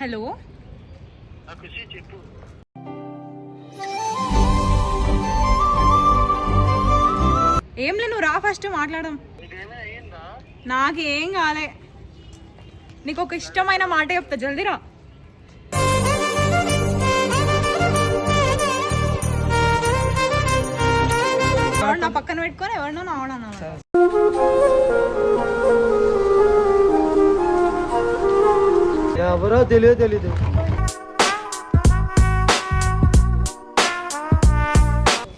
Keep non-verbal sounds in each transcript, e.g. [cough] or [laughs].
Hello చెప్పు ఏంలే నువ్వు రా ఫస్ట్ మాట్లాడడం నాకేం కాలే. నీకు ఒక ఇష్టమైన మాట చెప్తా జల్దీ రా. ఎవరు నా పక్కన పెట్టుకొని ఎవరినో నా ఎవరో తెలియదు తెలీదు.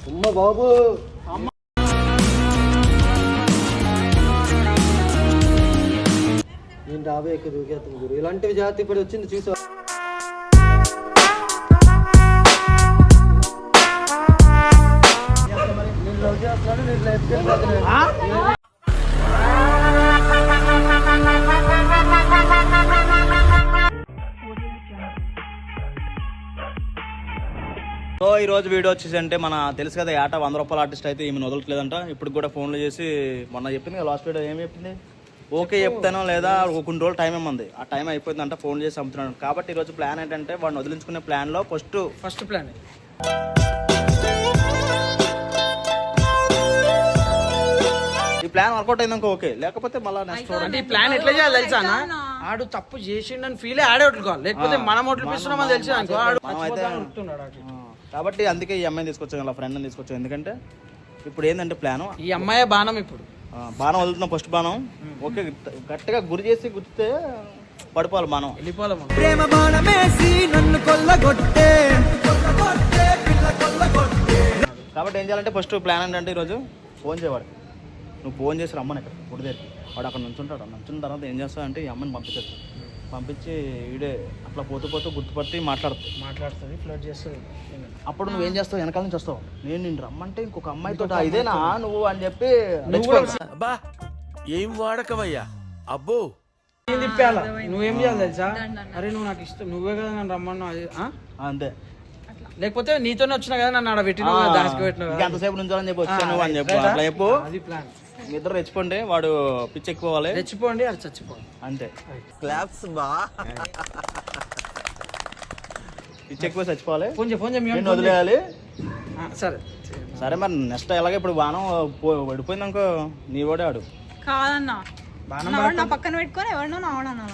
అమ్మ బాబు. నేను రాబోయే ఎక్కడ దూకేస్తాను గురు? ఇలాంటివి జాతి ఇప్పుడు వచ్చింది చూసా సో ఈ రోజు వీడియో వచ్చేసి అంటే మన తెలుసు కదా ఆట వంద రూపాయల ఆర్టిస్ట్ అయితే ఈమె వదలట్లేదంట. ఇప్పుడు కూడా ఫోన్లు చేసి మొన్న చెప్పింది కదా లాస్ట్ వీడియో ఏం చెప్పింది? ఓకే చెప్తానో లేదా ఒక కొన్ని రోజులు టైం ఏమంది? ఆ టైం అయిపోయిందంట ఫోన్ చేసి అమ్ముతున్నాడు కాబట్టి ఈ రోజు ప్లాన్ ఏంటంటే వాడిని వదిలించుకునే ప్లాన్లో ఫస్ట్ ఫస్ట్ ప్లాన్ ఈ ప్లాన్ వర్కౌట్ అయిందనుకో ఓకే. లేకపోతే మళ్ళీ నెక్స్ట్ అంటే ఈ ప్లాన్ ఎట్లా చేయాలి తెలుసా అన్న? ఆడు తప్పు చేసిండని ఫీలే ఆడే వదులుకోవాలి లేకపోతే మనం వదిలిపిస్తున్నామని తెలిసి అనుకో ఆడు మనం అయితే. కాబట్టి అందుకే ఈ అమ్మాయిని తీసుకొచ్చాం వాళ్ళ ఫ్రెండ్ని తీసుకొచ్చాం. ఎందుకంటే ఇప్పుడు ఏంటంటే ప్లాను? ఈ అమ్మాయి బాణం ఇప్పుడు. బాణం వదులుతున్నాం ఫస్ట్ బాణం. ఓకే గట్టిగా గురి చేసి గుర్తితే పడిపోవాలి బాణం. వెళ్ళిపోవాలి మనం. ప్రేమ బాణమేసి నన్ను కొల్లగొట్టే. కాబట్టి ఏం చేయాలంటే ఫస్ట్ ప్లాన్ ఏంటంటే ఈరోజు ఫోన్ చేయవాడు. నువ్వు ఫోన్ చేసి రమ్మని ఇక్కడ గుడి దగ్గర వాడు అక్కడ నుంచుంటాడు. నుంచున్న తర్వాత ఏం చేస్తావు అంటే ఈ అమ్మని పంపించేస్తాడు. పంపించి ఈడే అట్లా పోతూ పోతూ గుర్తుపట్టి మాట్లాడుతుంది. మాట్లాడుతుంది ఫ్లడ్ చేస్తుంది. అప్పుడు నువ్వేం చేస్తావు? వెనకాల నుంచి వస్తావు. నేను నేను రమ్మంటే ఇంకొక అమ్మాయితో ఇదేనా? నువ్వు అని చెప్పి. అబ్బా ఏం వాడకవయ్యా అబ్బో. ఏం తిప్పాలా? నువ్వేం చేయాలి తెలుసా? అరే నువ్వు నాకు ఇష్టం. నువ్వే కదా నన్ను రమ్మన్నావు. అది ఆ? అంతే. లేకపోతే నీతోనే వచ్చినా కదా నన్ను ఆడ పెట్టిన దానికి. ఎంతసేపు నుంచోని చెప్పి వచ్చాను అని చెప్పు? అట్లా చెప్పు. అది ప్లాన్. మీ ఇద్దరు రెచ్చిపోండి వాడు పిచ్చి ఎక్కువాలి రెచ్చిపోండి అది చచ్చిపోండి అంతే. క్లాప్స్ బా. ఎక్కువ చచ్చిపోవాలి. ఫోన్ చేయి. వదిలేయాలి? సరే. సరే మరి నెక్స్ట్ ఎలాగ ఇప్పుడు బాణం పడిపోయింది అనుకో నీ వాడే ఆడు. కాదన్నా. నా పక్కన పెట్టుకొని ఎవరినో నా ఆవడన్నా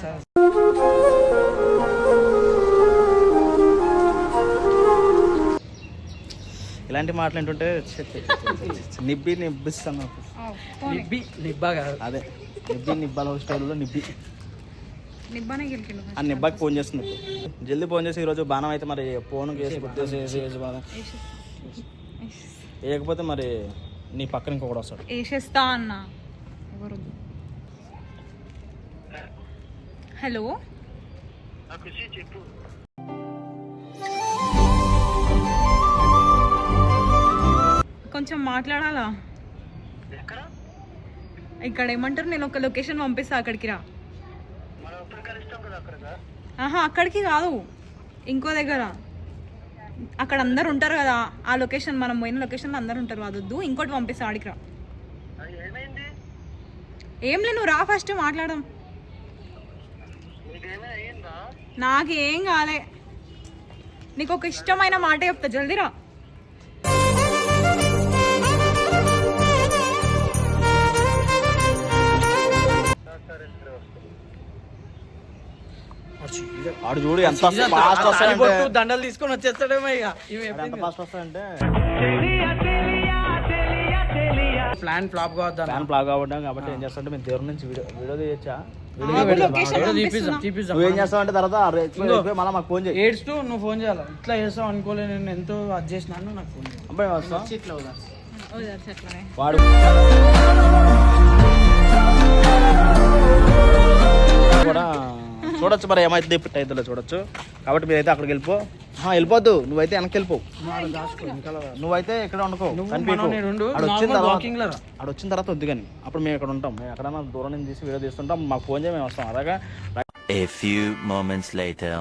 ఇలాంటి మాటలు ఏంటంటే. నిబ్బి నిబ్బిస్తాను నిబ్బి నిబ్బా కాదు. అదే నిబ్బి నిబ్బాల స్టైల్లో నిబ్బి. నిబ్బానే గెలికిండు ఆ నిబ్బాకి ఫోన్ చేస్తుంది. జల్దీ ఫోన్ చేసి ఈరోజు బాణం అయితే మరి ఫోన్ చేసి గుర్తేసి వేయకపోతే మరి నీ పక్కన ఇంకొకటి వస్తాడు. వేసేస్తా అన్న. హలో? చెప్పు కొంచెం మాట్లాడాలా? ఎక్కడ? ఇక్కడ ఏమంటారు నేను ఒక లొకేషన్ పంపిస్తా అక్కడికి రా మనం ఎప్పుడు కలుస్తాం కదా అక్కడ ఆహా అక్కడికి కాదు. ఇంకో దగ్గర. అక్కడ అందరు ఉంటారు కదా ఆ లొకేషన్ మనం పోయిన లొకేషన్లో అందరు ఉంటారు అదొద్దు ఇంకోటి పంపిస్తా ఆడికి రా. ఏం లే నువ్వు రా ఫస్ట్ మాట్లాడడం నాకేం కాలే. నీకు ఒక ఇష్టమైన మాట చెప్తా జల్దీ రా. ఆడు చూడు ఎంత ఫాస్ట్ వస్తాడంటే. దండలు తీసుకొని వచ్చేస్తాడేమో ఇక. ఇవి ఎంత ఫాస్ట్ వస్తాడంటే. ప్లాన్ ఫ్లాప్ కావద్దా ప్లాన్ ప్లాగ్ అవ్వడం కాబట్టి ఏం చేస్తామంటే మేము దేవుడి నుంచి వీడియో వీడియో తీయచ్చా? నువ్వేం చేస్తావు అంటే తర్వాత మళ్ళీ మాకు ఫోన్ చేయి. ఏడ్స్తూ నువ్వు ఫోన్ చేయాలి? ఇట్లా చేస్తావు అనుకోలే నేను ఎంతో అది చేసినాను నాకు ఫోన్ చేయాలి అబ్బాయి వస్తాం ఇట్లా వదిలేస్తా. అట్లనే వాడు చూడొచ్చు మరి ఏమైతే ఇప్పుడు అయితే చూడొచ్చు. కాబట్టి మీరైతే అక్కడికి వెళ్ళిపో. ఆ, వెళ్ళిపోద్దు. నువ్వైతే వెనక్కి వెళ్ళిపో. నువ్వు ఆడ దాచుకో, వెనకాల రా. నువ్వైతే ఇక్కడ వండుకో. వచ్చిన తర్వాత. ఆడ వచ్చిన తర్వాత వద్దు కానీ అప్పుడు మేము ఇక్కడ ఉంటాం. మేము ఎక్కడైనా దూరం నుంచి తీసి వీడియో తీస్తుంటాం. మాకు ఫోన్ చేయి మేము వస్తాం. అలాగా? A few moments later.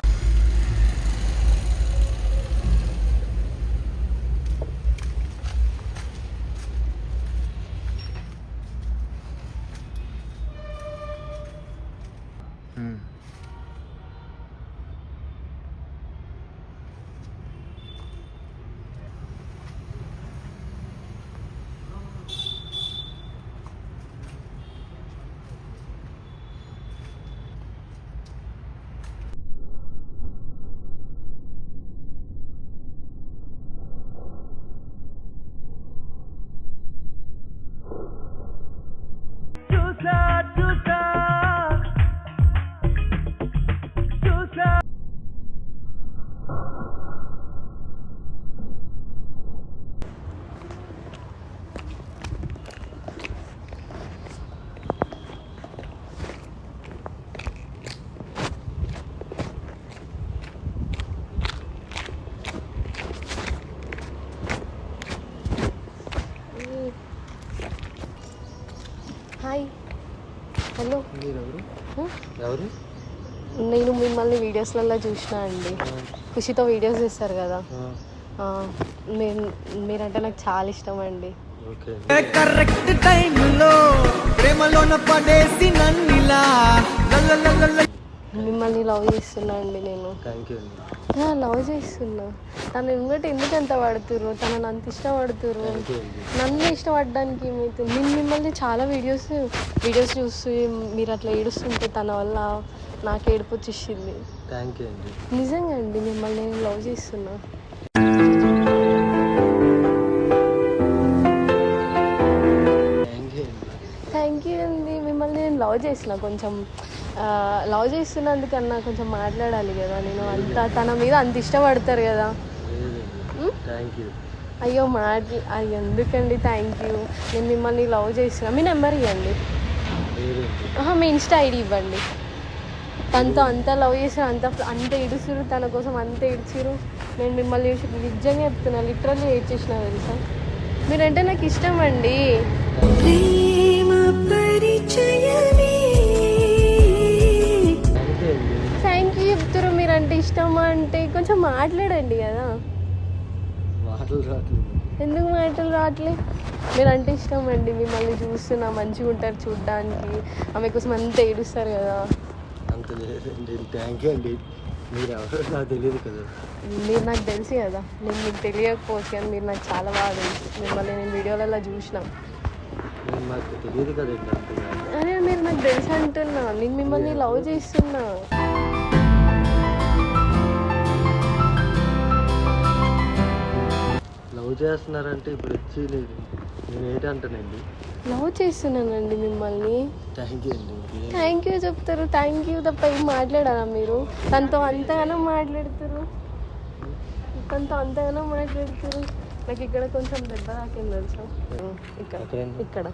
ఎవరు? నేను మిమ్మల్ని వీడియోస్లలో చూసిన అండి. ఖుషితో వీడియోస్ చేస్తారు కదా. ఆ, నేను మీరంటే నాకు చాలా ఇష్టం అండి. కరెక్ట్ టైంలో ప్రేమలోన పడేసి. మిమ్మల్ని లవ్ చేస్తున్నా అండి నేను. థ్యాంక్ యూ అండి. లవ్ చేస్తున్నా. తను ఎందుకంటే ఎందుకు అంత పడుతుర్రు తనని అంత ఇష్టపడుతుర్రు నన్ను ఇష్టపడడానికి ఏమైతుంది నేను మిమ్మల్ని చాలా వీడియోస్ వీడియోస్ చూసి మీరు అట్లా ఏడుస్తుంటే తన వల్ల నాకు ఏడుపు వచ్చేసింది. థ్యాంక్ యూ అండి. నిజంగా అండి మిమ్మల్ని నేను లవ్ చేస్తున్నా. థ్యాంక్ యూ అండి. మిమ్మల్ని నేను లవ్ చేసిన కొంచెం. లవ్ చేస్తున్నందుకన్నా కొంచెం మాట్లాడాలి కదా. నేను అంత తన మీద అంత ఇష్టపడతారు కదా. లేదండి థ్యాంక్ యూ అయ్యో మాట్లా అది ఎందుకండి? థ్యాంక్ యూ నేను మిమ్మల్ని లవ్ చేస్తున్నా. మీ నెంబర్ ఇవ్వండి. మీ ఇన్స్టా ఐడి ఇవ్వండి. తనతో అంత లవ్ చేసిన అంత అంత ఏడుస్తురు తన కోసం అంత ఏడ్చిరు నేను మిమ్మల్ని చూసి నిజంగా చెప్తున్నా లిటరల్లీ ఏడ్చేసిన తెలుసా? మీరంటే నాకు ఇష్టం అండి. థ్యాంక్ యూ చెప్తారు మీరంటే ఇష్టమా అంటే కొంచెం మాట్లాడండి కదా. మాటలు రావట్లేదు ఎందుకు మాటలు రావట్లే మీరంటే ఇష్టం అండి మిమ్మల్ని చూస్తున్నా మంచిగా ఉంటారు చూడ్డానికి. ఆమె కోసం అంత ఏడుస్తారు కదా. అంత లేదండి థ్యాంక్ యూ అండి. మీరు ఎవరో నాకు తెలియదు కదా. మీరు నాకు తెలుసు కదా. నేను మీకు తెలియకపోవచ్చు కానీ మీరు నాకు చాలా బాగా తెలుసు. మిమ్మల్ని నేను వీడియోలలో చూసిన. నేను మాకు తెలియదు అంతగా. అరే మీరు నాకు తెలుసు అంటున్నా. నేను మిమ్మల్ని లవ్ చేస్తున్నా. లవ్ చేస్తున్నారంటే ఇప్పుడు వచ్చి నేను నేను ఏంటంటానండి? లవ్ చేస్తున్నానండి మిమ్మల్ని. థ్యాంక్ యూ అండి. థ్యాంక్ యూ చెప్తారు. థ్యాంక్ యూ తప్ప ఏం మాట్లాడారా మీరు? తనతో అంతగానో మాట్లాడుతారు. తనతో అంతగానో మాట్లాడుతారు. నాకు ఇక్కడ కొంచెం దెబ్బ తాకింది తెలుసా? ఇక్కడ? ఇక్కడ.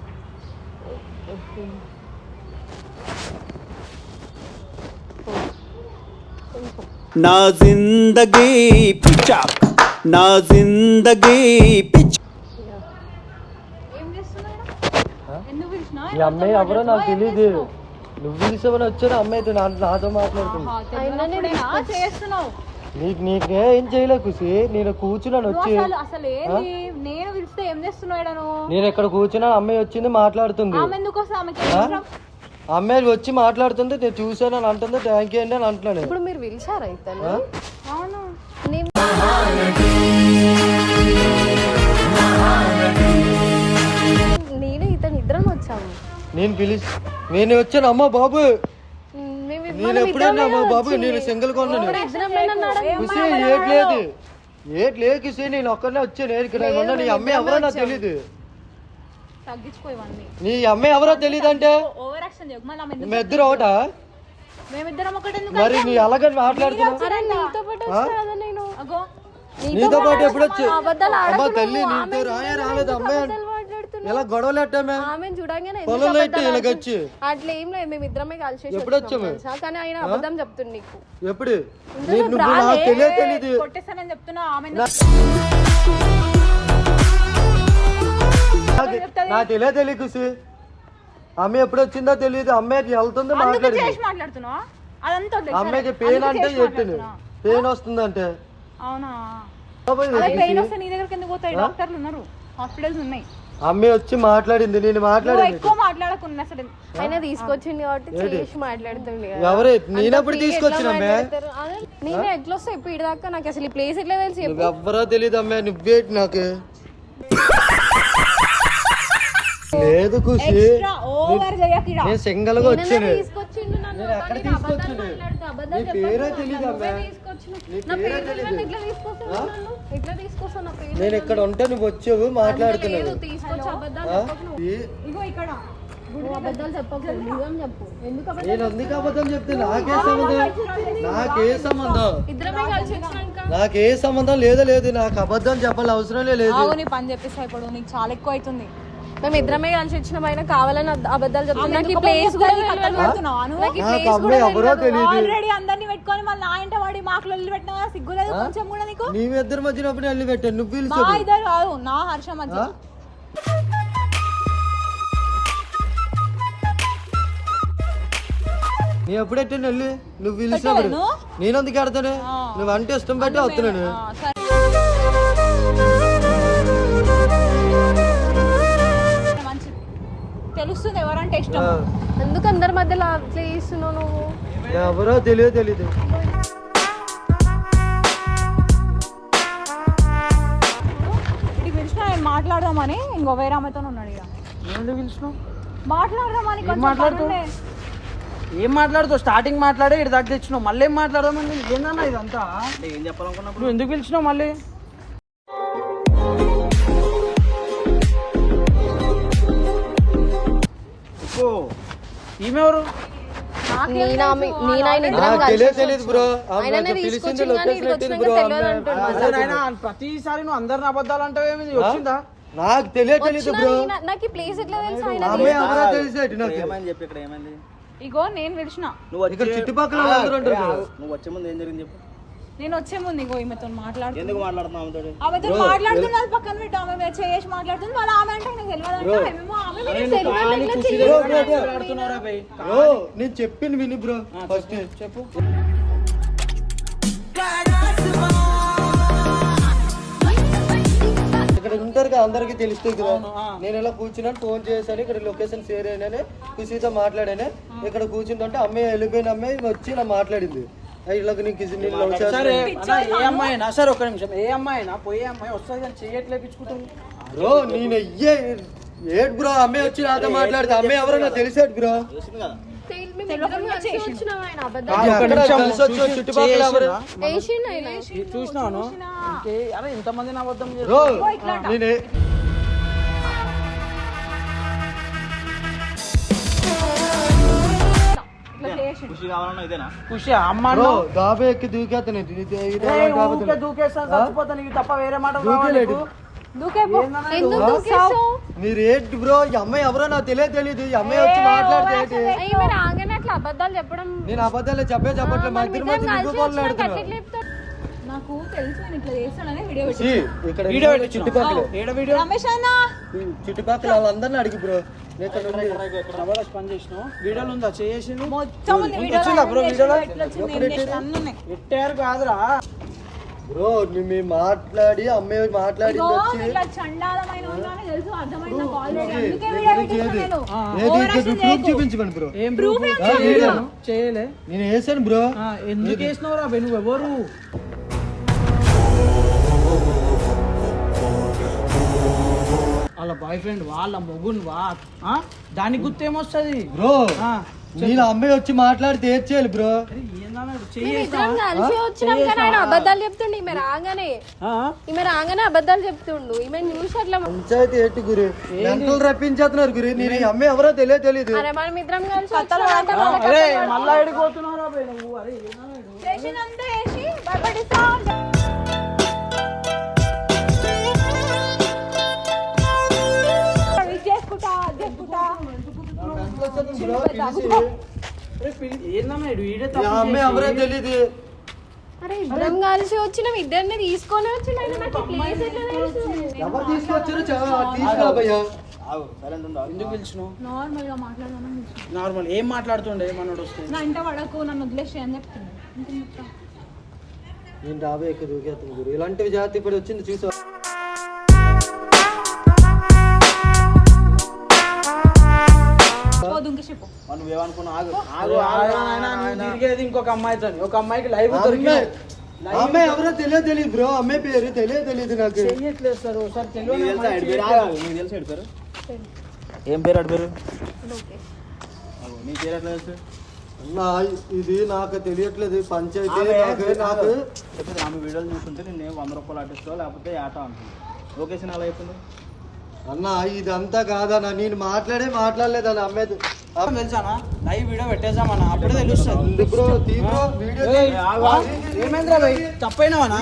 నా జిందగీ పిచ్చా నా జిందగీ పిచ్చ ఈ అమ్మాయి ఎవరో నాకు తెలియదు నువ్వు పిలిచామని వచ్చాను అమ్మాయి అయితే నా నాతో మాట్లాడుతుంది. నీకు నీకు ఏం చేయలే కుసి. నేను కూర్చున్నాను వచ్చి అసలు అసలు ఏంది? నేను పిలిస్తే ఏం చేస్తున్నాడు నువ్వు నేను ఇక్కడ కూర్చున్నాను అమ్మాయి వచ్చింది మాట్లాడుతుంది? అమ్మాయి వచ్చి మాట్లాడుతుంది నేను చూసాను అని అంటుంది థ్యాంక్ యూ అండి అని అంటున్నాను ఇప్పుడు మీరు పిలిచారా? అవును. నేను ఇతను ఇద్దరం వచ్చాము. నేను పిలిచి నేను వచ్చాను. అమ్మ బాబు! నేను ఎప్పుడైనా అమ్మ బాబు నేను సింగిల్ కొన్నాను కుసి ఏట్ లేదు. ఏట్ లేదు కుసి నేను ఒక్కనే వచ్చాను. ఇక్కడ ఉన్నా నీ అమ్మాయి ఎవరో నాకు ఇవన్నీ. నీ అమ్మాయి ఎవరో తెలియదు అంటే మీ ఇద్దరు ఒకటా? మేమిద్దరం ఒకటి ఎందుకు మరి నీ అలాగని మాట్లాడుతున్నావు? నేను. అగో నీతో పాటు ఎప్పుడు వచ్చి అబద్ధాలు అమ్మా ఆడకు తల్లి. నీతో రాయే చూడగానే రాలేదు అమ్మాయి గొడవలు ఎట్టామే పొలంలో ఎట్టి ఇలాగొచ్చి? అట్లా ఏం లేదు మేము ఇద్దరమే కలిసి ఎప్పుడు వచ్చాము? కానీ ఆయన అబద్ధం చెప్తుంది నీకు. ఎప్పుడు? నేను నువ్వు నాకు తెలియదు కొట్టేస్తానని చెప్తున్నా ఆమె తెలియదు తెలియదు కుసి అమ్మాయి ఎప్పుడు వచ్చిందో తెలియదు అమ్మాయి వెళ్తుంది అందుకు మాట్లాడింది. చేసి మాట్లాడుతున్నావా? అదంతా వదిలేయ్. అమ్మాయికి పెయిన్ అంటే మాట్లాడుతున్నా. పెయిన్ వస్తుందంటే. అవునా? బాబోయ్ అదే ఇది పెయిన్ కుసి. వస్తే నీ దగ్గరికి ఎందుకు పోతాయి? డాక్టర్లు ఉన్నారు. హాస్పిటల్స్ ఉన్నాయి. అమ్మాయి వచ్చి మాట్లాడింది. నేను నువ్వు మాట్లాడింది ఎక్కువ మాట్లాడకున్నా తీసుకొచ్చింది కాబట్టి చేసి. ఎవరు? నేనప్పుడు? అదే, నేనే ఎట్లా వస్తా ఇప్పుడు దాకా నాకు అసలు ఈ ప్లేస్ ఎట్లా తెలిసి. నువ్వెవ్వరో తెలియదు అమ్మాయి నువ్వేటి నాకు. [laughs] లేదు ఖుషి ఓవర్ నేను సింగల్గా వచ్చాను తీసుకొచ్చిండు నన్ను. ఎక్కడ తీసుకొచ్చిండు? అబద్ధాలు నీ. పేరే. నీ. తెలియదు, నన్ను? నా పేరు నేను ఇక్కడ ఉంటే నువ్వు వచ్చావు మాట్లాడుతున్నావు. తీసుకొచ్చి అబద్ధాలు? చెప్పకు ఇగో ఇక్కడ. నేను అబద్ధం చెప్తే నాకే సంబంధం నాకే సంబంధం ఇద్దరమే కలిసి వచ్చినాక నాకే సంబంధం లేదు లేదు. నాకు అబద్ధం చెప్పాలి అవసరం లేదు. పని చెప్పేసి ఇప్పుడు నీకు చాలా ఎక్కువ అవుతుంది మేము ఇద్దరమే కలిసి వచ్చిన ఆయన కావాలని అబ్- అబద్ధాలు చెప్తున్నా. నాకు ఈ ప్లేస్ కూడా ఆల్రెడీ అందరిని పెట్టుకొని మళ్ళీ నా ఇంట వాడి మాకు లొల్లి పెట్టినా సిగ్గులేదు కొంచెం కూడా నీకు? నీ ఇద్దరు మధ్యనప్పుడు వెళ్ళి పెట్టాను నువ్వు మా ఇద్దరు కాదు నా హర్ష మధ్య? నీ ఎప్పుడు ఎట్టాను వెళ్ళి? నువ్వు పిలిచినప్పుడు నేను అందుకు ఆడతాను నువ్వు అంటే ఇష్టం పెట్టి వస్తున్నాను. ఇష్టం. ఎందుకు అందరి మధ్యలో అట్లా చేస్తున్నావు నువ్వు? ఎవరో తెలియదు తెలీదు. ఇది పిలిచిన నేను మాట్లాడదామని ఇంకో వేరే ఆమెతో ఉన్నాడు ఇక. ఎందుకు పిలిచినావు? మాట్లాడదామని ఏం కొంచెం మాట్లాడుతావు? పనుండే. ఏం మాట్లాడుతావు స్టార్టింగ్ మాట్లాడే ఇటు దాకా తెచ్చినావు. మళ్ళీ ఏం మాట్లాడదామని ఏందన్నా ఇదంతా? ఏం చెప్పాలనుకున్నప్పుడు? నువ్వు ఎందుకు పిలిచినావు మళ్ళీ? ఈమెవరు? తెలియదు బ్రో. పిలిచింది లొకేషన్ పెట్టింది బ్రో ప్రతిసారి నువ్వు అందరిని అబద్ధాలు అంటావు ఏమి వచ్చిందా? నాకు బ్రో. ఈ ప్లేస్ ఎట్లా తెలుసు? ఆయన ఆమె ఎవరో తెలిసేటి నాకు. ఏమైంది చెప్పి ఇక్కడ ఏమైంది? ఇగో నేను పిలిచిన. నువ్వు ఇక్కడ చుట్టుపక్కల. నువ్వు వచ్చే ముందు ఏం జరిగింది చెప్పు. నేను వచ్చే ముందు ఇగో ఈమెతో మాట్లాడుతున్నా. ఎందుకు మాట్లాడుతున్నావు ఆమెతోటి? ఆమెతో మాట్లాడుతున్నది పక్కన పెట్టి ఆమె మీద చేసి మాట్లాడుతుంది వాళ్ళ ఆమె అంటే నాకు తెలియదు అంటే మేమేమో ఆమె మీద బ్రో, బ్రో, బ్రో. మాట్లాడుతున్నారా. బై. బ్రో నేను చెప్పింది విని బ్రో ఫస్ట్ చెప్పు ఇక్కడ ఉంటారు కదా అందరికి తెలుస్తుంది కదా. నేను ఇలా కూర్చున్నాను ఫోన్ చేశాను ఇక్కడ లొకేషన్ షేర్ అయినానే ఖుషితో మాట్లాడానే. ఇక్కడ కూర్చుంటుంటే అమ్మాయి వెళ్ళిపోయిన అమ్మాయి వచ్చి ఇలా మాట్లాడింది. ఇలా నీకు నేను love సరే ఏ అమ్మాయి అయినా సరే ఒక్క నిమిషం. ఏ అమ్మాయి అయినా పోయే అమ్మాయి వస్తుంది కానీ చెయ్యట్లే పిచ్చుకుంటుంది బ్రో నేను అయ్యే ఏట్ బ్రో అమ్మాయి వచ్చి నాతో మాట్లాడితే అమ్మాయి ఎవరో నాకు తెలిసేది బ్రో? తెలిసింది కదా? మేమిద్దరం కలిసి వచ్చినాం ఖుషి కావాలన్నా ఇదేనా? ఖుషి అమ్మ బ్రో ఎక్కి ఊరికే దూకేస్తాను చచ్చిపోతాను ఇవి తప్ప వేరే మాట దూకేలేడు. దూకే పో. ఎందుకు దూకేస్తావు మీరు ఏంటి బ్రో? ఈ అమ్మాయి ఎవరో నాకు తెలియదు తెలియదు. ఈ అమ్మాయి వచ్చి మాట్లాడితే ఆగనే అట్లా అబద్ధాలు చెప్పడం నేను అబద్ధాలే చెప్పే చెప్పట్లేదు మా ఇద్దరి మధ్య నాకు తెలుసు నేను ఇట్లా చేస్తానని వీడియో ఇక్కడ చుట్టుపక్కల. ఏడ వీడియో? రమేష్ అన్న! ఈ చుట్టుపక్కల వాళ్ళందరినీ అడిగి బ్రో. జబర్దస్త్ పని చేసినావు వీడియోలు ఉందా? వచ్చిందా బ్రో వీడియోలో? ఎట్టారు కాదురా. బ్రో మేము మాట్లాడి అమ్మాయి చేయకు. చూపించమని బ్రో. ఏం ప్రూఫ్. చేయలే నేను వేసాను బ్రో. ఆ, ఎందుకు వేసినావురా బే నువ్వు? ఎవరు? వాళ్ళ బాయ్ ఫ్రెండ్ వాళ్ళ మొగున్ వా ఆ? దానికి గుర్తేమొస్తుంది? బ్రో ఆ, నేను అమ్మాయి వచ్చి మాట్లాడితే ఏం చేయాలి బ్రో. అరే ఏందన్నాడు? మేమిద్దరం కలిసి వచ్చినాం కానీ ఆయన అబద్ధాలు చెప్తుండు ఈమె రాగానే. ఈమె రాగానే అబద్ధాలు చెప్తుండు ఈమె అట్లా పంచాయతీ ఏంటి గురి? మెంటలు రప్పించేస్తున్నారు గురి. నేను ఈ అమ్మాయి ఎవరో తెలియదు తెలియదు అరే మనం ఇద్దరం కలిసి. మళ్ళా ఎడిపోతున్నావురా బే నువ్వు? అరే ఏందన్నాడు? చేసినంతా వేసి భయపడిస్తా ఎవరో చేసి- తెలియదు అరే ఇద్దరం కలిసి వచ్చినాం ఇద్దరిని తీసుకొని వచ్చిన ఎవరు తీసుకొచ్చారో. ఎందుకు పిలిచినావు నార్మల్గా మాట్లాడదామని పిలిచిన. నార్మల్ ఏం మాట్లాడుతుండే మనోడు వస్తే నా ఇంట పడకు నన్ను వదిలేసి అని? నేను దూకేస్తాను గురు ఇలాంటివి జాతి ఇప్పుడు వచ్చింది చూసా చెప్పు. మరి నువ్వేమనుకున్నావు? ఆగు. ఆగు, ఆగు, నాయనా, నువ్వు తిరిగేది ఇంకొక అమ్మాయితో ఒక అమ్మాయికి లైవ్ దొరికింది. అమ్మాయి అమ్మాయి ఎవరో తెలియదు తెలియదు బ్రో. అమ్మాయి పేరు తెలియదు తెలియదు నాకు. చెయ్యట్లేదు సార్ ఒకసారి నీకు తెలియదు తెలుసా ఆడి పేరు? ఆగు, నీకు తెలుసా ఆడి పేరు? ఏం పేరు ఆడి పేరు? ఆగు, నీ పేరు ఎట్లా తెలుసు? అన్నా ఇది నాకు తెలియట్లేదు. పంచాయతీ ఆమె నాకు నాకు ఆమె వీడియోలు చూస్తుంటే నేను వంద రూపాయలు ఆర్టిస్టో లేకపోతే ఆట అంటుంది. లొకేషన్ ఎలా చెప్పింది అన్న ఇదంతా కాదన్న నేను మాట్లాడే మాట్లాడలేదు అన్న అమ్మాయి తెలుసానా? Live video పెట్టేసామన్నా. అప్పుడే తెలుస్తుంది. ఏమైందిరా భయ్? తప్పైనావనా?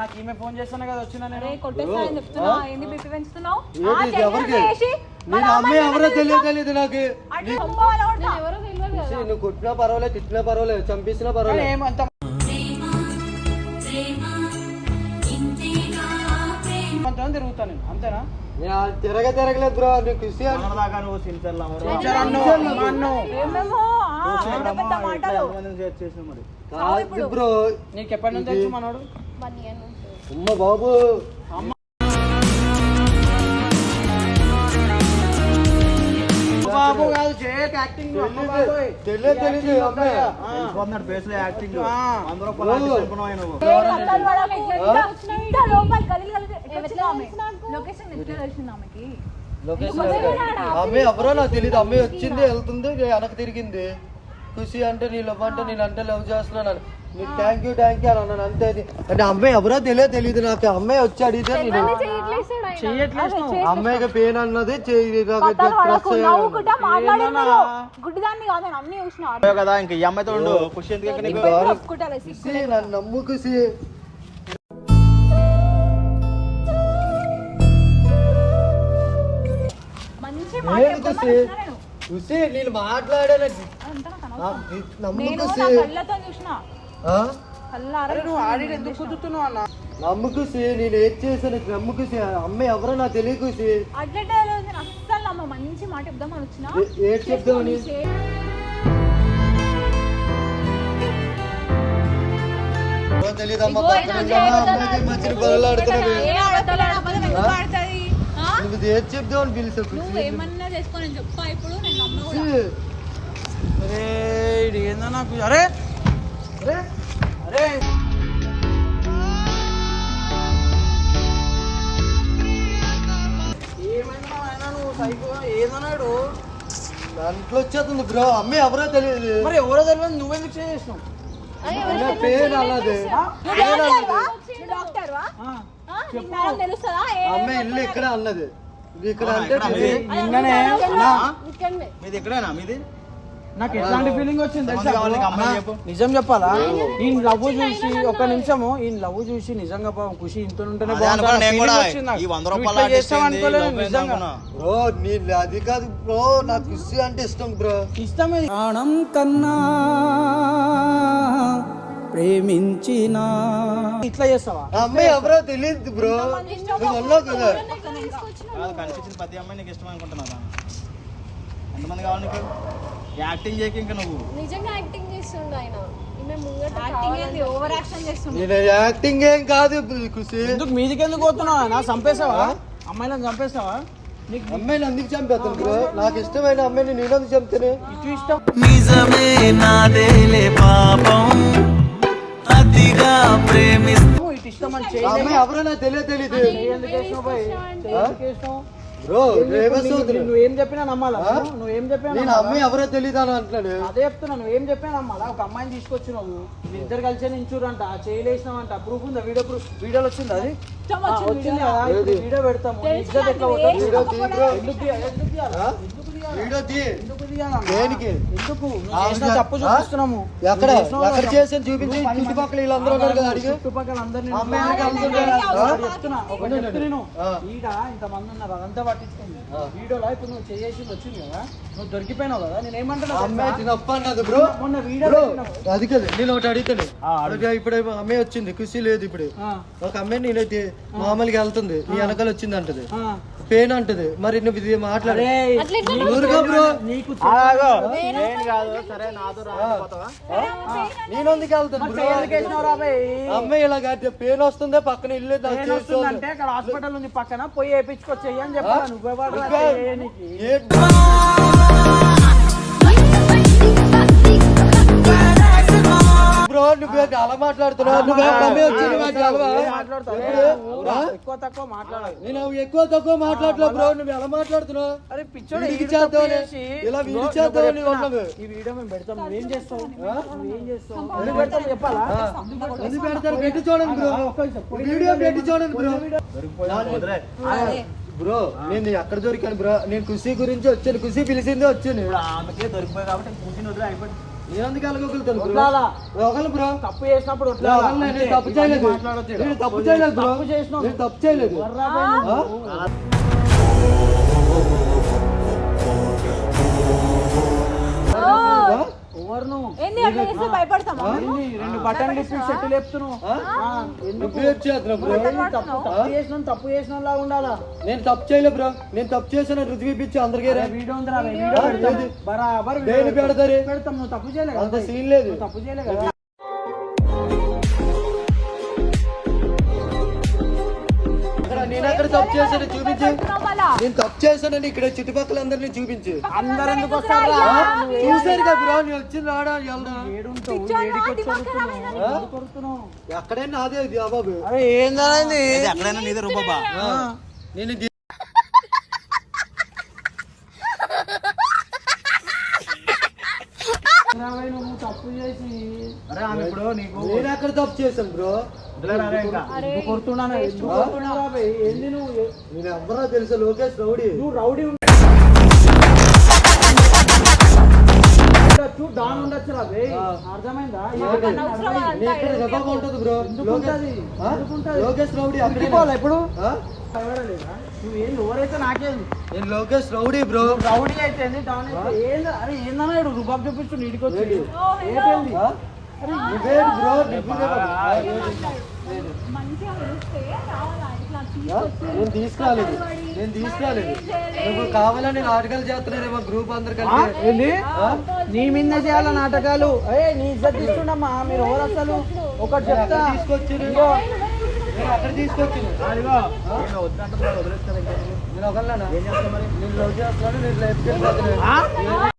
నాకు ఈమె ఫోన్ చేస్తానే కదా వచ్చినా నేను. చెప్తున్నా ఏంది బిపి పెంచుతున్నావు? అమ్మాయి ఎవరో తెలియదు తెలియదు నాకు. నువ్వు కొట్టినా పర్వాలేదు తిట్టినా పర్వాలేదు చంపేసినా పర్వాలేదు. ఏమంత కొంతమంది తిరుగుతాను నేను అంతేనా? తిరగ తిరగలేదు బ్రో నీకు కాదు బ్రో. నీకు ఎప్పటి నుంచి తెలుసు మనోడు? అమ్మ బాబు. కాదు చేయక యాక్టింగ్ తెలియదు అమ్మాయి ఫేస్లో యాక్టింగ్ అనుకున్నావు లోపల ఆమె? లొకేషన్ ఎట్లా తెలిసింది ఆమెకి. అమ్మాయి ఎవరో నాకు తెలియదు అమ్మాయి వచ్చింది వెళ్తుంది వెనక్కి తిరిగింది. ఖుషి అంటే నీ లవ్ అంటే నేను అంటే లవ్ చేస్తున్నాను నీకు థ్యాంక్ యూ థ్యాంక్ యూ అని అన్నాను అంతే. అంటే అమ్మాయి ఎవరో తెలియదు తెలియదు నాకు. అమ్మాయి వచ్చి అడిగితే నేను అమ్మాయికి పెయిన్ అన్నది కాదు ఇంకా ఈ అమ్మాయితో నన్ను నమ్ము ఖుషి. ఎందుకు కుదురుతున్నావు అన్న నమ్ము ఖుషి నేను ఏది చేశాను నమ్ము ఖుషి అమ్మాయి ఎవరో అట్లే నేను అస్సలు మంచి మాట చెప్దామని వచ్చిన ఏ- చెప్దామని ఎవరో తెలీదమ్మా పక్కన అమ్మాయికి మంచిని బదులాడుతున్నావు ఏ నువ్వు ఏది చెప్దామని పిలిచావు ఖుషి నువ్వు ఏమన్నా చేసుకో నేను చెప్పా ఇప్పుడు నేను నమ్మ కూడా. ఖుషి. అరే ఇది ఏందో నాకు అరే అరే ఏదన్నాడు దాంట్లో వచ్చేస్తుంది బ్రో అమ్మాయి ఎవరో తెలియదు. మరి ఎవరో తెలియదు నువ్వెందుకు చేసినావు పేరు నువ్వు డాక్టర్వా? నువ్వు డాక్టర్వా? అమ్మాయి ఇల్లు ఇక్కడ అన్నది. ఇక్కడ అంటే. నిన్ననే మీది ఎక్కడేనా మీది? నాకు ఎట్లాంటి ఫీలింగ్ వచ్చింది. నిజం చెప్పాలా? ఈ లవ్ చూసి ఒక నిమిషము ఈ లవ్ చూసి నిజంగా పాపం ఖుషి ఇంత ఉంటేనే. బ్రో నీ అది కాదు బ్రో నాకు ఖుషి అంటే ఇష్టం బ్రో. ఇష్టమే. ప్రాణం కన్నా ప్రేమించిన. ఇట్లా చేస్తావా? అమ్మాయి ఎవరో తెలియదు బ్రో. కదా. కనిపించిన ప్రతి అమ్మాయి నీకు ఇష్టం అనుకుంటున్నా ఎంతమంది కావాలి నీకు? యాక్టింగ్ చేయక ఇంకా నువ్వు. నిజంగా యాక్టింగ్ చేస్తుండు ఆయన. యాక్టింగ్ ఏం కాదు ఎందుకు మీదికి ఎందుకు పోతున్నావా నా చంపేసావా అమ్మాయిలను చంపేసావా నీకు అమ్మాయిని అందుకు చంపేస్తాను బ్రో? నాకు ఇష్టమైన అమ్మాయిని నేను ఎందుకు చంపుతాను? ఇష్టం. నిజమే నాదేలే పాపం. అతిగా ప్రేమిస్తూ. ఇటు ఇష్టం అని ఆ? చేయి అమ్మాయి ఎవరో నాకు తెలియదు అవుతున్నా నువ్వు ఏం చెప్పినా నమ్మాలా? నువ్వు? నువ్వు ఏం చెప్పినా నేను? అమ్మాయి ఎవరో తెలియదు అని అంటున్నాడు అదే చెప్తున్నా నువ్వు ఏం చెప్పినా నమ్మాలా? ఒక అమ్మాయిని తీసుకొచ్చినావు. మీ ఇద్దరు కలిసి నించురంట చేయలేసినావంట ప్రూఫ్ ఉందా? Video proof. వీడియోలో వచ్చిందా అది? వచ్చింది కదా. వీడియో పెడతాము. ఇజ్జత్ ఎట్లా? వీడియో? దేనికి? ఎందుకు తప్పు? చూపిస్తున్నాము ఎక్కడ ఎక్కడ. చేసాను చూపించి చుట్టుపక్కల వీళ్ళందరూ ఉన్నారు కదా అడిగి చుట్టుపక్కల అందరినీ? చెప్తున్నా ఒకటి. ఈడ ఇంతమంది ఉన్నారు అదంతా పట్టించుకుంది ఇప్పుడు నువ్వు చేసి వచ్చింది కదా నువ్వు దొరికిపోయినావు కదా నేను ఏమంటున్నా బ్రో. మొన్న వీడియో. అది కదా నేను ఒకటి అడుగుతాను అదే ఇప్పుడు అమ్మాయి వచ్చింది ఖుషి లేదు ఇప్పుడు. ఆ, ఒక అమ్మాయి నేనైతే మామూలుగా వెళ్తుంది నీ వెనకాల వచ్చింది అంటది. ఆ. పెయిన్ అంటది. మరి నువ్వు ఇది మాట్లాడే. బ్రో. నీకు సరే నాతో నేను ఎందుకు వెళ్తాను? అమ్మాయి ఇలా కాదు పెయిన్ వస్తుందే పక్కన ఇల్లు హాస్పిటల్ ఉంది పక్కన పోయి వేయించుకొచ్చేయి అని నువ్వే-? ఏ- బ్రో నువ్వు అలా మాట్లాడుతున్నావు నువ్వు అమ్మాయి వచ్చింది? ఎక్కువ తక్కువ మాట్లాడాలి నేను ఎక్కువ తక్కువ మాట్లాడలేదు బ్రో నువ్వు ఎలా మాట్లాడుతున్నావు అరే పిచ్చోడు ఇలా చేద్దామని చెప్తున్నా. ఉన్నావు. ఈ వీడియో మేము పెడతాం నువ్వేం చేస్తావు నువ్వేం చేస్తావు ఎందుకు పెడతావు చెప్పాలా ఎందుకు పెడతారు పెట్టి చూడండి బ్రో. వీడియో పెట్టి చూడండి బ్రో. బ్రో నేను ఎక్కడ దొరికాను బ్రో. నేను ఖుషి గురించి వచ్చాను ఖుషి పిలిచిందే వచ్చాను. ఇప్పుడు ఆమెకే దొరికిపోయి కాబట్టి కూర్చుని వదిలే అయిపోయింది నేను ఎందుకు వెళ్ళగలుగుతాను బ్రో. వదలాలా? ఒకళ్ళు బ్రో. తప్పు చేసినప్పుడు. తప్పు చేయలేదు. నేను తప్పు చేయలేదు బ్రో. నేను తప్పు చేయలేదు. ఏంది అట్లా చేస్తే భయపడతామా? రెండు బటన్ లేపుతున్నావు? ఎందుకు? బ్రో? తప్పు తప్పు చేసిన తప్పు చేసిన లాగా ఉండాలా? నేను తప్పు చేయలే బ్రో. నేను తప్పు చేసిన రుజువు ఇప్పించి అందరికీ రా. వీడియో ఉందిరా రే, వీడియో పెడతాం. ఏది? బరాబర్ వీడియో దేని పెడతారు? పెడతాం నువ్వు తప్పు చేయలే కదా అంత సీన్ లేదు. నువ్వు తప్పు చేయలే కదా. అక్కడ నేను అక్కడ తప్పు చేశాను చూపించు. నేను తప్పు చేశానని ఇక్కడ చుట్టుపక్కల అందరినీ చూపించు అందరు ఎందుకు వస్తారు చూసారు కదా బ్రో నేను వచ్చింది కొడుతున్నావు. ఎక్కడైనా అదే ఇది బాబు. అరే ఏందనేది ఏది ఎక్కడైనా నీదే రూపాబా నేను తప్పు చేసి. అరే ఆమె ఇప్పుడు నీకు నేను ఎక్కడ తప్పు చేశాను బ్రో? ఏంది నువ్వు? నేను ఎవరో తెలుసా లోకేష్ రౌడీ? నువ్వు రౌడీ ఉండొచ్చు డాన్ ఉండొచ్చు రాబే అర్థమైందా? ఉంటుంది బ్రో? లోకేష్ రౌడీ అక్కడే తిట్టుకోవాలా ఇప్పుడు ఆ? ఎవరలేదా? నువ్వు ఏంది? ఎవరైతే నాకేంది నేను లోకేష్ రౌడీ బ్రో. రౌడీ అయితే ఏంది? డాన్ అయితే ఏంది? అరే రుబాబ్ చూపించు నీటికి వచ్చి ఏంటి? నేను తీసుకురాలేదు. నేను తీసుకురాలేదు. నువ్వు కావాలని నాటకాలు చేస్తున్నారేమో గ్రూప్ అందరు ఏంది? నీ మీద చేయాల నాటకాలు? ఏ నీ ఇజ్జత్ తీస్తుండమ్మా మీరు ఎవరు అసలు? ఒకటి చెప్తా. తీసుకొచ్చి అక్కడ తీసుకొచ్చి నేను ఒకళ్ళనా? నేను లవ్ చేస్తున్నాను నేను లైఫ్ వెళ్ళిపోతున్నాను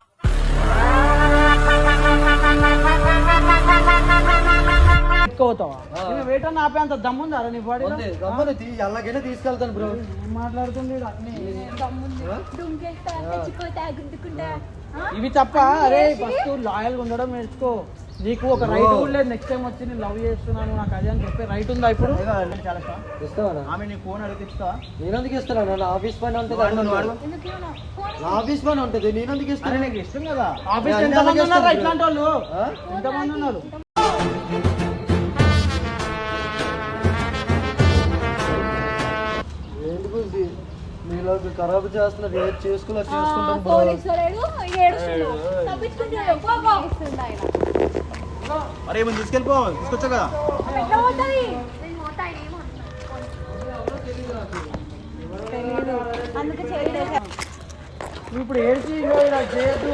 ఎత్తుకోతావా నేను వేట ఆపే అంత దమ్ముందా నీ బాడీ ఎలాగైనా తీసుకెళ్తాను బ్రో? మాట్లాడుతుంది అన్ని. ఇవి తప్ప అరే ఫస్ట్ లాయల్ ఉండడం నేర్చుకో. నీకు ఒక రైట్ కూడా లేదు. నెక్స్ట్ టైం వచ్చి నేను లవ్ చేస్తున్నాను నాకు అదే అని చెప్పి రైట్ ఉందా ఇప్పుడు? ఆమె నీ ఫోన్ అడిగితే ఇస్తావా నేను ఎందుకు ఇస్తాను నా ఆఫీస్ పని ఉంటుంది. నా ఆఫీస్ పని ఉంటుంది నేను ఎందుకు అరే ఇస్తాను నీకు ఇష్టం కదా. ఆఫీస్ నేను ఎంత మంది అలాగే ఉన్నారు ఇట్లాంటి వాళ్ళు? ఎంతమంది ఉన్నారు? ఖరాబ్ చేస్తున్నారు ఏది చేసుకోలే చేసుకుంటాం. అరే ఏమైనా తీసుకెళ్ళిపో తీసుకొచ్చా కదా ఇప్పుడు ఏడ్చి చేయొద్దు.